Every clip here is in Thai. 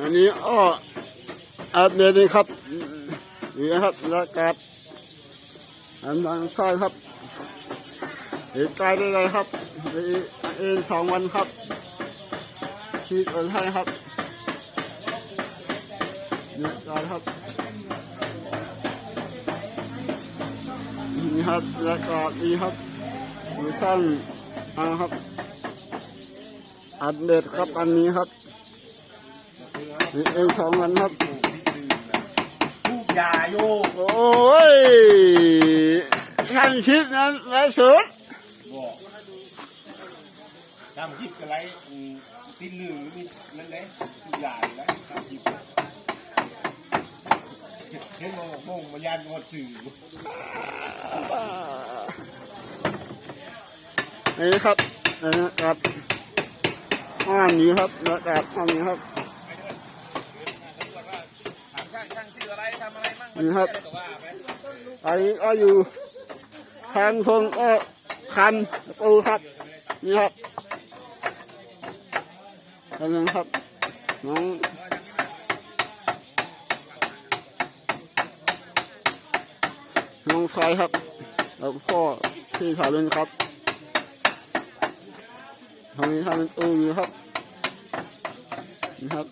อันนี้อ้ออัปเดตนี่ครับนี่นะครับประกาศอันทางซ้าครับเหตุการณ์อะไรครับเอ็นสองวันครับที่เกิดให้ครับนี่การครับนี่ครับประกาศนี่ครับดูสั้นอ่าครับอัปเดตครับอันนี้ครับ นี่เองสองวันครับทุกยาโยโอ้ยท่านคิดนั้นและสุด บอกทำคลิปอะไรอืมตีหนึ่งนี่นั่นแหละทุกยาอยู่แล้วทำคลิปเห็นบอกมงมายานงดสื่อนี่ครับนะครับอ้อนนี้ครับนะครับอ้อนนี้ครับ ช่างช่างชื่ออะไรทำอะไรมั่ง นี่ครับอันนี้ก็อยู่ทางทงก็คันปูครับนี่ครับอันนึงครับน้องน้องชายครับแล้วพ่อที่ขาเล่นครับทางนี้ทำเป็นตูอยู่ครับนี่ครับ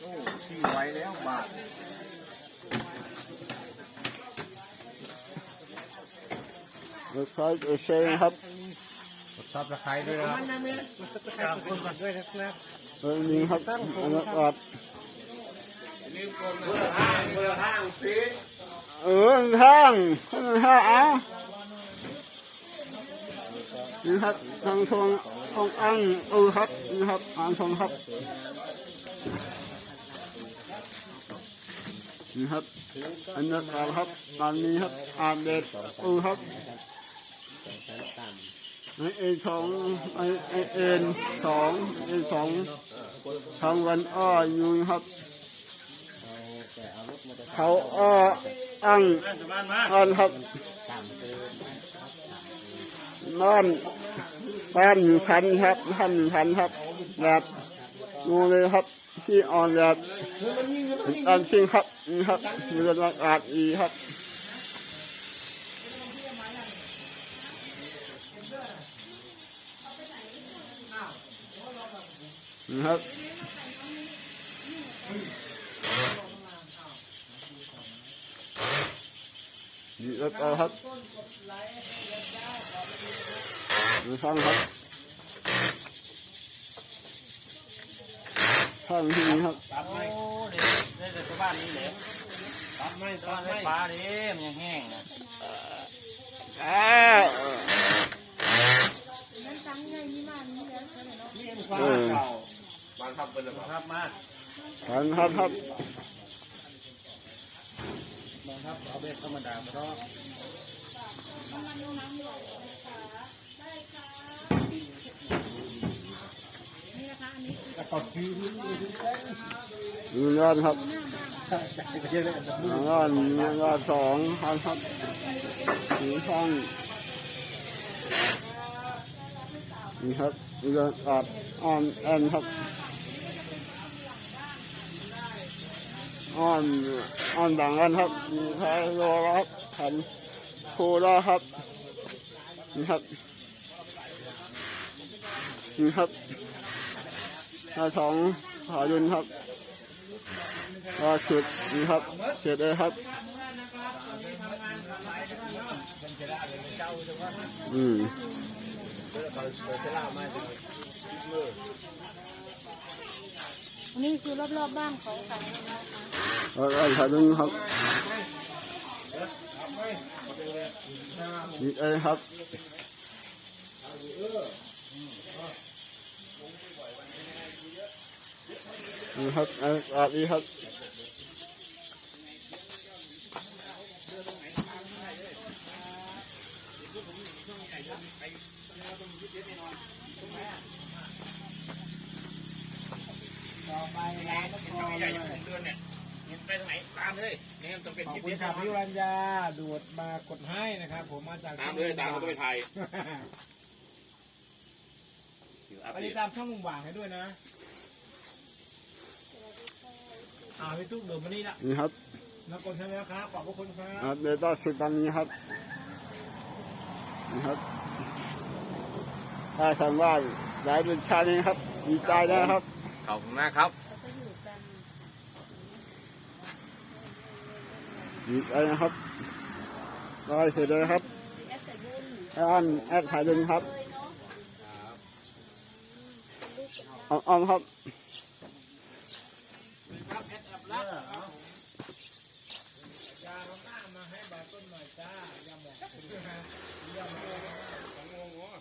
โอ้ที่ไว้แล้วบาทรถไฟเอเชียครับทับตะไคร้ด้วยนะครับเออนี่ครับอันนั้นอดเบอร์ห้างเบอร์ห้างฟีเออทางทางทางเอานี่ครับทางทงทงอังเออครับนี่ครับอ่างทงครับ นี่ครับอันนั้ครับตอนนี้ครับอ่านเด็ดเออครับไอเอสองไอไอเอ็นสองเอสองทางวันอ้ออยู่ครับเขาอ้ออังสมานมาอันครับบ้านบ้านอยู่พันครับท่นอยู่พันครับแบบงูเลยครับ ที่ออนแบบอันจริงครับนี่ครับมีเรื่อากาศอีครับนี่ครับนี่แล้วครับดูข้างครับ ข้างที่นี้ครับตัดไม่โอ้เด็กได้แต่ตัวบ้านนี้เหลวตัดไม่ตัดไม่ปลาดิมันยังแห้งนะอ้าวนี่เอ็นฟ้าเก่าทับเป็นแบบครับมาขันครับครับบางคับเอาเบ็ดธรรมดามาต้อง ต่เขาซื้อนี่มียอดครับจะเยอะเลยจะมียอดมียอดสองครับครับสีช่องนี่ครับมียอดอัดอ่อนแอนครับอ่อนอ่อนบางกันครับมีไทยโลครับขันโคราครับนี่ครับนี่ครับ หน้าท้องขายุนครับก็ชุดนี่ครับเสร็จเลยครับอืมนี่คือรอบๆบ้านของสายนะคะแล้วก็ขายุนครับนี่เองครับ นี่ครับอันอันนี้ครับใหญ่เดือนเนี่ยไปทางไหนตามเลยเนี่ยต้องเป็นขอบจิ๊บคุณเด็ดครับพี่รัญญาดูดมากดให้นะครับ ผมมาจากตามเลยตามก็ไปถ่ายเไปติดตามช่องมุมหวางให้ด้วยนะ อ่าพี่ตุ๊กเดินมานี่ละนี่ครับนักกลใช่ไหมครับขอบพระคุณครัอับปเดตล่าสุดตอนนี้ครับนี่ครับถ้าทางบ้านได้เป็นชานี้ครับดีใจนะครับ ขอบคุณมากครับเราก็อยู่กัน ดีใจนะครับได้เสร็จเลยครับแอปแต่บุญอันแอดถ่ายดึงครับเลยเนาะ เอาเอาครับ รักยาหน้ามาให้บาต้นหน่อยจ้ายาหมองยาหมอง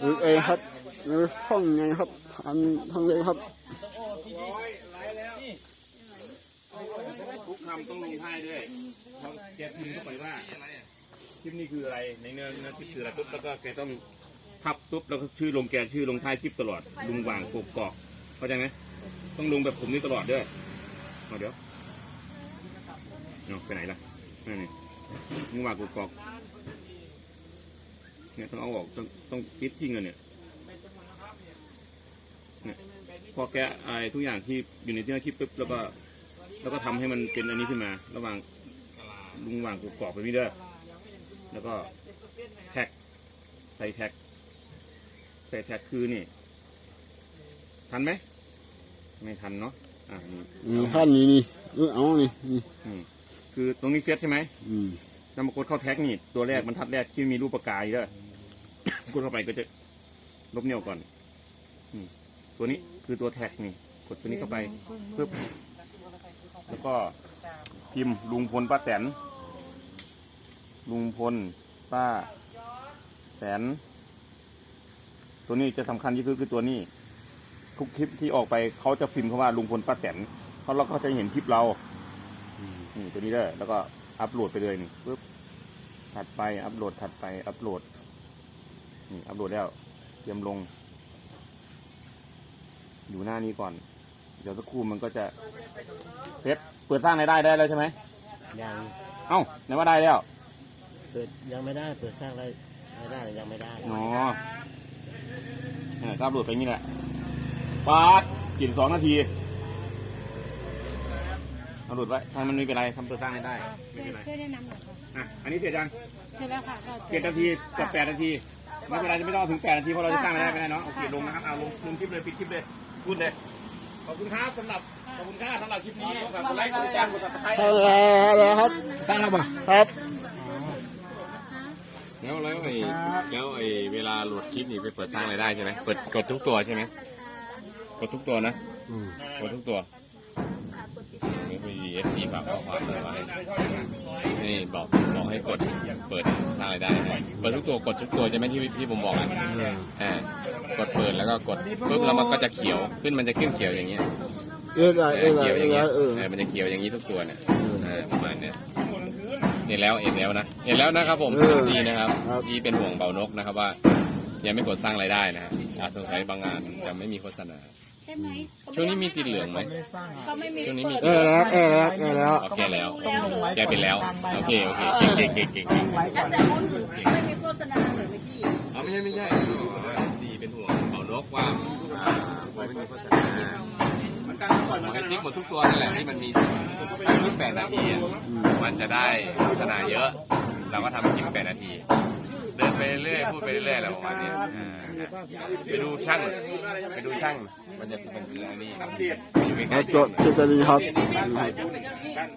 หรือเองครับหรือห้องไงครับอันห้องเลยครับร้อยไลแล้วทุกคำต้องลงท้ายด้วยเขาแกพิมพ์เข้าไปว่า คลิปนี้คืออะไรในเนื้อเนื้อคลิปคืออะไรปุ๊บแล้วก็แกต้องพับปุ๊บแล้วก็ชื่อลงแกชื่อลงท้ายคลิปตลอดลุงวางกกกอกเข้าใจไหมต้องลงแบบผมนี่ตลอดด้วยเอาเดี๋ยวเอาไปไหนล่ะนั่นนี่ลุงวางกกกอกเนี่ยต้องเอาออกต้องต้องติดทิ้งกันเนี่ยเนี่ยพอแกไอ้ทุกอย่างที่อยู่ในที่คลิปปุ๊บแล้วก็ แล้วก็ทำให้มันเป็นอันนี้ขึ้นมา ระหว่างลุงวางกกรอบไปนี่ด้อ แล้วก็แท็ก ใส่แท็ก ใส่แท็กคือนี่ ทันไหม ไม่ทันเนาะอ่านี่นี่ท่านนี้นี่เออเอานี่นี่อืมคือตรงนี้เซตใช่ไหมอืมนำมากดเข้าแท็กนี่ ตัวแรกบรรทัดแรกที่มีรูปปากกาอยู่เด้อกดเข้าไปก็จะลบเหนี่ยวก่อนอืมตัวนี้คือตัวแท็กนี่ กดตัวนี้เข้าไปปึ๊บแล้วก็พิมพ์ลุงพลป้าแตน ลุงพล ป้าแตนตัวนี้จะสำคัญที่สุดคือตัวนี้ ทุกคลิปที่ออกไปเขาจะพิมพ์คำว่าลุงพลป้าแตนเขาแล้วก็จะเห็นคลิปเรานี่ตัวนี้เด้อแล้วก็อัพโหลดไปเลยนี่ปึ๊บถัดไปอัพโหลดถัดไปอัพโหลดนี่อัพโหลดแล้วเตรียมลง อยู่หน้านี้ก่อน เดี๋ยวสักครู่มันก็จะเซตเปิดสร้างรายได้ได้แล้วใช่ไหมยังเอ้าไหนว่าได้แล้ว เปิดยังไม่ได้เปิดสร้างรายรายได้ยังไม่ได้อ๋อเนี่ยก็อัพโหลดไปอย่างนี้แหละปาดกินสองนาทีอัพโหลดไว้ถ้ามันไม่เป็นไรทำเปิดสร้างรายได้ไม่ช่วยเป็นไรช่วยแนะนำหน่อยค่ะอะอันนี้เสร็จยังเสร็จแล้วค่ะก็เจ็ดนาทีกับแปดนาทีไม่เป็นไรจะไม่ต้องถึงแปดนาทีเพราะเราจะสร้างรายได้ไม่ได้เนาะโอเคลงนะครับเอาลงลงคลิปเลยปิดคลิปเลยพูดเลยขอบคุณครับสำหรับขอบคุณครับสำหรับคลิปนี้ฝากกดไลค์กดติดตามกดติดตามเอาแล้วแล้วครับสร้างแล้วป่ะครับ แล้วแล้วไอ้แล้วไอ้เวลาโหลดคลิปนี่ไปเปิดสร้างรายได้ใช่ไหมเปิดกดทุกตัวใช่ไหมกดทุกตัวนะอืมกดทุกตัวนี่มีเอฟซีฝากข้อความเลยว่าให้นี่บอกบอกให้กดเปิดสร้างรายได้ให้เปิดทุกตัวกดทุกตัวใช่ไหมที่ที่ผมบอกอะอ่ากดเปิดแล้วก็กดปุ๊บแล้วมันก็จะเขียวขึ้นมันจะขึ้นเขียวอย่างเงี้ยเอ็ดอะไรเอ็ดอะไรเขียวอเอ็ย่าดงอะไรเงี้ยเออเออมันจะเขียวอย่างนี้ทุกตัวเนี่ยอ่าประมาณเนี้ยเห็นแล้วเห็นแล้วนะเห็นแล้วนะครับผมเออซีนะครับครับ ที่เป็นห่วงเบานกนะครับว่า ยังไม่กดสร้างรายได้นะฮะอาจสงสัยบางงานจะไม่มีโฆษณา ใช่ไหมช่วงนี้มีติดเหลืองไหม ไม่ได้สร้างอะเขาไม่มีช่วงนี้มี เอ็ดแล้ว เอ็ดแล้วเอ็ดแล้ว โอเคแล้วแล้วเหรอแกเป็นแล้ว โอเคโอเคเก่งเก่งเก่งเก่งไว้ก่แออนปแต่บุญไม่มีโฆษณาเลยเมื่อกี้อ๋อไม่ใช่ไม่ใช่ซีเป็นห่วงเบานกว่าอ่าไม่มีโฆษณามัน การก่อนขมัอนกัให้นติ๊กเนะหมดทุกตัวนั่นแหละที่มันมีคลินแปดนาทีอะมันจะได้โฆษณาเยอะ เราก็ทำคลิปแปดนาที เดินไปเรื่อยพูดไปเรื่อยอะไรประมาณนี้อ่าไปดูช่าง ไปดูช่าง มันจะเป็นอันนี้ครับอยู่ใกล้เอาๆจดจตนาครับกัน